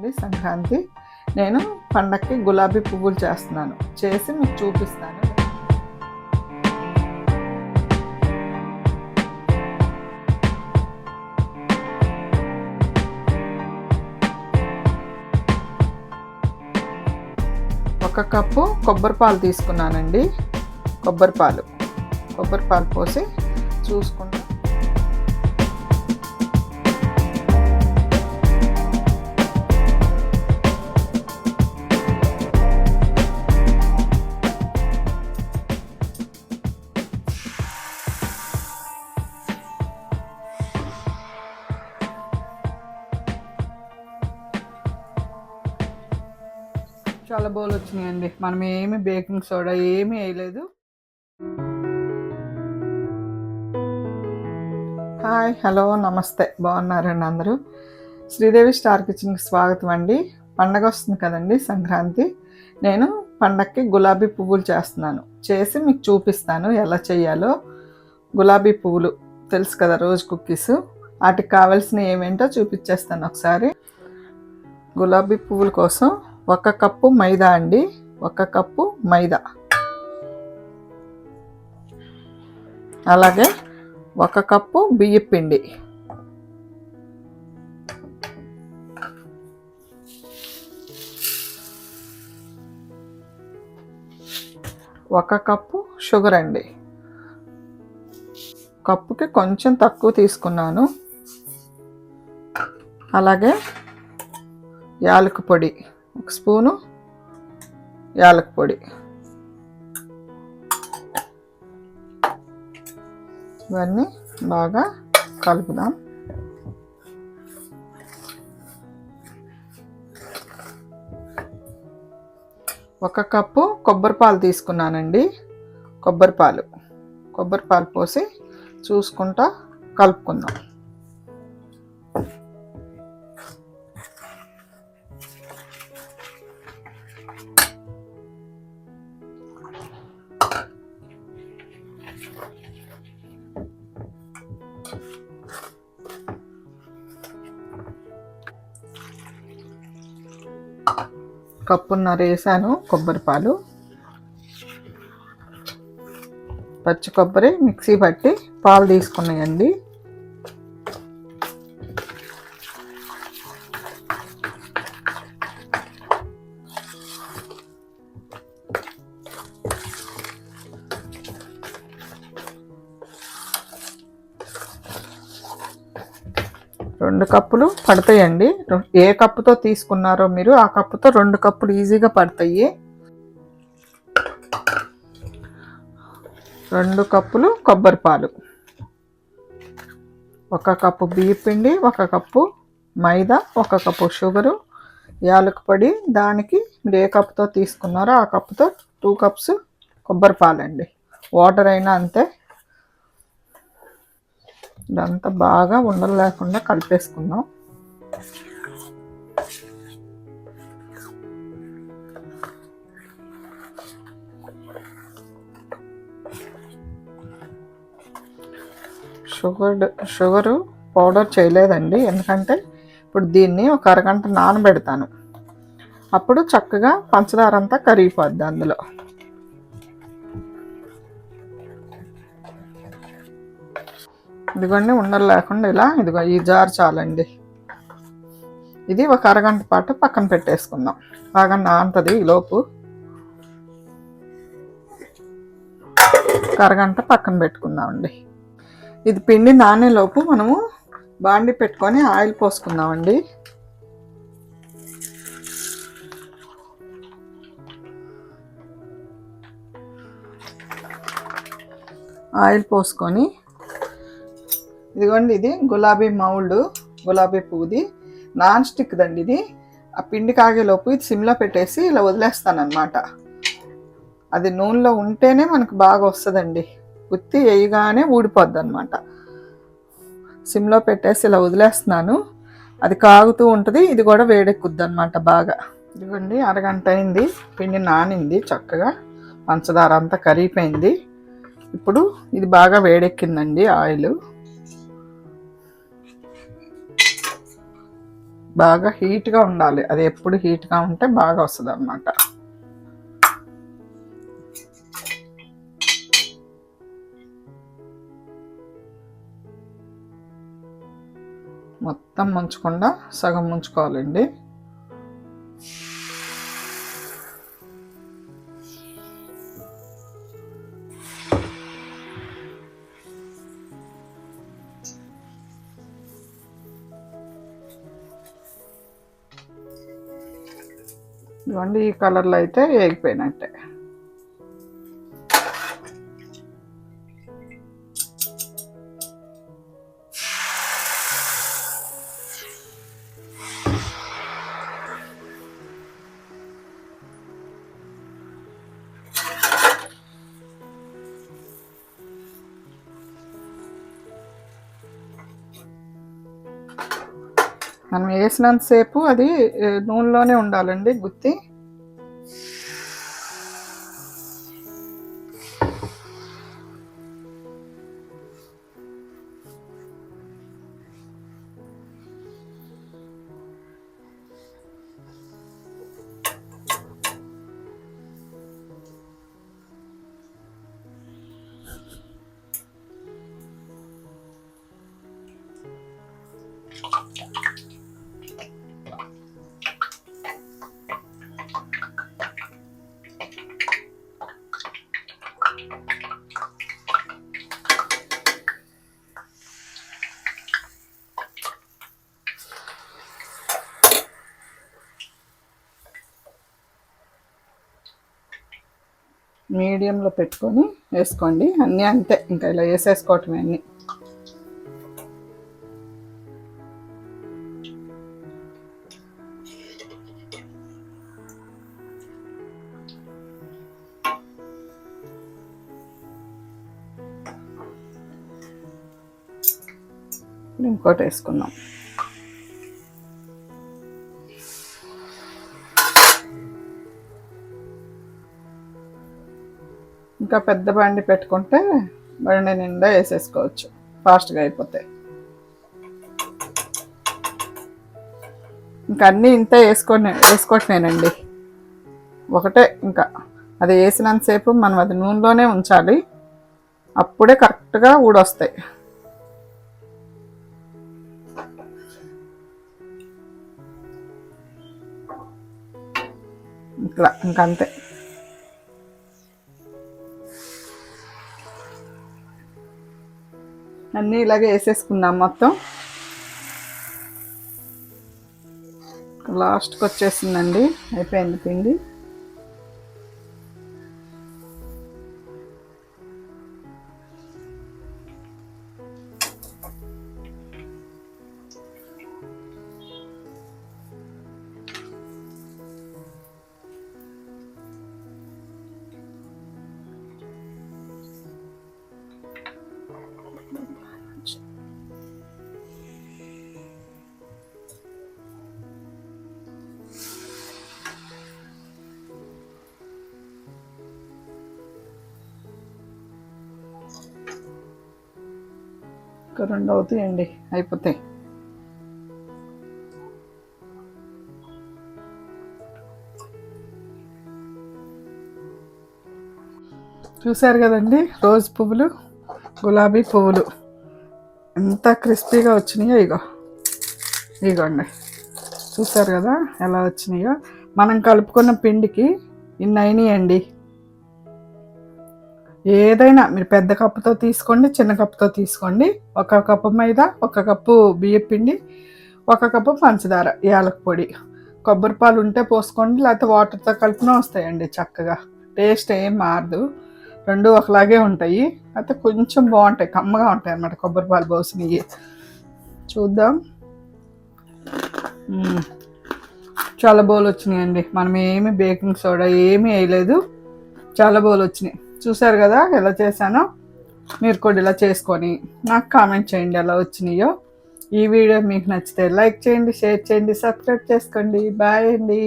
అండి సంక్రాంతి. నేను పండక్కి గులాబీ పువ్వులు చేస్తున్నాను. చేసి మీకు చూపిస్తాను. ఒక కప్పు కొబ్బరి పాలు తీసుకున్నానండి. కొబ్బరి పాలు. కొబ్బరి పాలు పోసి చూసుకుంటా చాలా బౌల్ వచ్చినాయండి. మనం ఏమి బేకింగ్ సోడా ఏమీ వేయలేదు. హాయ్ హలో నమస్తే. బాగున్నారండి అందరూ? శ్రీదేవి స్టార్ కిచెన్కి స్వాగతం అండి. పండగ వస్తుంది కదండి సంక్రాంతి. నేను పండక్కి గులాబీ పువ్వులు చేస్తున్నాను. చేసి మీకు చూపిస్తాను ఎలా చేయాలో. గులాబీ పువ్వులు తెలుసు కదా రోజు కుక్కీస్. వాటికి కావాల్సిన ఏమేంటో చూపించేస్తాను ఒకసారి. గులాబీ పువ్వుల కోసం ఒక కప్పు మైదా అండి. ఒక కప్పు మైదా. అలాగే ఒక కప్పు బియ్య పిండి. ఒక కప్పు షుగర్ అండి. కప్పుకి కొంచెం తక్కువ తీసుకున్నాను. అలాగే యాలకు పొడి ఒక స్పూను యాలక పొడి. ఇవన్నీ బాగా కలుపుదాం. ఒక కప్పు కొబ్బరి పాలు తీసుకున్నానండి. కొబ్బరి పాలు. కొబ్బరి పాలు పోసి చూసుకుంటా కలుపుకుందాం. కప్పున్నర వేసాను కొబ్బరి పాలు. పచ్చి కొబ్బరి మిక్సీ పట్టి పాలు తీసుకున్నాయండి. రెండు కప్పులు పడతాయండి. ఏ కప్పుతో తీసుకున్నారో మీరు ఆ కప్పుతో రెండు కప్పులు ఈజీగా పడతాయి. రెండు కప్పులు కొబ్బరి పాలు. ఒక కప్పు బియ్య పిండి ఒక కప్పు మైదా ఒక కప్పు షుగరు. యాలకపడి దానికి మీరు ఏ కప్పుతో తీసుకున్నారో ఆ కప్పుతో టూ కప్స్ కొబ్బరి పాలండి. వాటర్ అయినా అంతే. ఇదంతా బాగా ఉండలు లేకుండా కలిపేసుకుందాం. షుగర్ షుగరు పౌడర్ చేయలేదండి. ఎందుకంటే ఇప్పుడు దీన్ని ఒక అరగంట నానబెడతాను. అప్పుడు చక్కగా పంచదార అంతా కరిగిపోద్ది అందులో. ఇదిగోండి ఉండలు లేకుండా ఇలా ఇదిగో ఈ జార్ చాలండి. ఇది ఒక అరగంట పాటు పక్కన పెట్టేసుకుందాం. బాగా నాంతది ఈ లోపు. ఒక అరగంట పక్కన పెట్టుకుందామండి. ఇది పిండి నానే లోపు మనము బాండి పెట్టుకొని ఆయిల్ పోసుకుందామండి. ఆయిల్ పోసుకొని ఇదిగోండి ఇది గులాబీ మౌల్డ్ గులాబీ పువ్వుది నాన్ స్టిక్ దండి ఇది. ఆ పిండి కాగేలోపు ఇది సిమ్లో పెట్టేసి ఇలా వదిలేస్తానమాట అది నూనెలో ఉంటేనే మనకు బాగా వస్తుందండి. ఉత్తి వేయగానే ఊడిపోద్ది అనమాట సిమ్లో పెట్టేసి ఇలా వదిలేస్తున్నాను. అది కాగుతూ ఉంటుంది ఇది కూడా వేడెక్కుద్ది అనమాట బాగా. ఇదిగోండి అరగంట అయింది. పిండి నానింది చక్కగా. పంచదార అంతా కరిగిపోయింది. ఇప్పుడు ఇది బాగా వేడెక్కిందండి ఆయిల్. బాగా హీట్గా ఉండాలి. అది ఎప్పుడు హీట్గా ఉంటే బాగా వస్తుంది అన్నమాట మొత్తం ముంచకుండా సగం ముంచుకోవాలండి. ఇదిగోండి ఈ కలర్లో అయితే వేగిపోయినట్టే. మనం వేసినంతసేపు అది నూనెలోనే ఉండాలండి గుత్తి. మీడియంలో పెట్టుకొని వేసుకోండి. అన్నీ అంతే. ఇంకా ఇలా వేసేసుకోవటమే అన్నీ. ఇంకోటి వేసుకుందాం. ఇంకా పెద్ద బండి పెట్టుకుంటే బండి నిండా వేసేసుకోవచ్చు. ఫాస్ట్గా అయిపోతాయి. ఇంకా అన్నీ ఇంత వేసుకొని వేసుకోవట్లేనండి ఒకటే ఇంకా. అది వేసినంతసేపు మనం అది నూనెలోనే ఉంచాలి. అప్పుడే కరెక్ట్గా ఊడొస్తాయి. ఇట్లా ఇంకంతే. అన్నీ ఇలాగే వేసేసుకున్నాం మొత్తం. లాస్ట్కి వచ్చేసిందండి అయిపోయింది పిండి. రెండు అవుతాయండి అయిపోతాయి. చూశారు కదండి రోజ్ పువ్వులు గులాబీ పువ్వులు. ఎంత క్రిస్పీగా వచ్చినాయో ఇగో. ఇగోండి. చూసారు కదా ఎలా వచ్చినాయో. మనం కలుపుకున్న పిండికి ఇన్ని అయినాయండి. ఏదైనా మీరు పెద్ద కప్పుతో తీసుకోండి చిన్న కప్పుతో తీసుకోండి. ఒక కప్పు మైదా ఒక కప్పు బియ్యం పిండి ఒక కప్పు పంచదార యాలక పొడి. కొబ్బరి పాలు ఉంటే పోసుకోండి లేకపోతే వాటర్తో కలిపినా వస్తాయండి చక్కగా. టేస్ట్ ఏం మారదు. రెండు ఒకలాగే ఉంటాయి. అయితే కొంచెం బాగుంటాయి కమ్మగా ఉంటాయి అన్నమాట కొబ్బరి పాలు పోసినవి. చూద్దాం. చాలా బోలు వచ్చినాయండి. మనం ఏమి బేకింగ్ సోడా ఏమీ వేయలేదు. చాలా బోలు వచ్చినాయి. చూసారు కదా ఎలా చేశానో? మీరు కూడా ఇలా చేసుకొని నాకు కామెంట్ చేయండి ఎలా వచ్చినాయో. ఈ వీడియో మీకు నచ్చితే లైక్ చేయండి షేర్ చేయండి సబ్స్క్రైబ్ చేసుకోండి. బాయ్ అండి.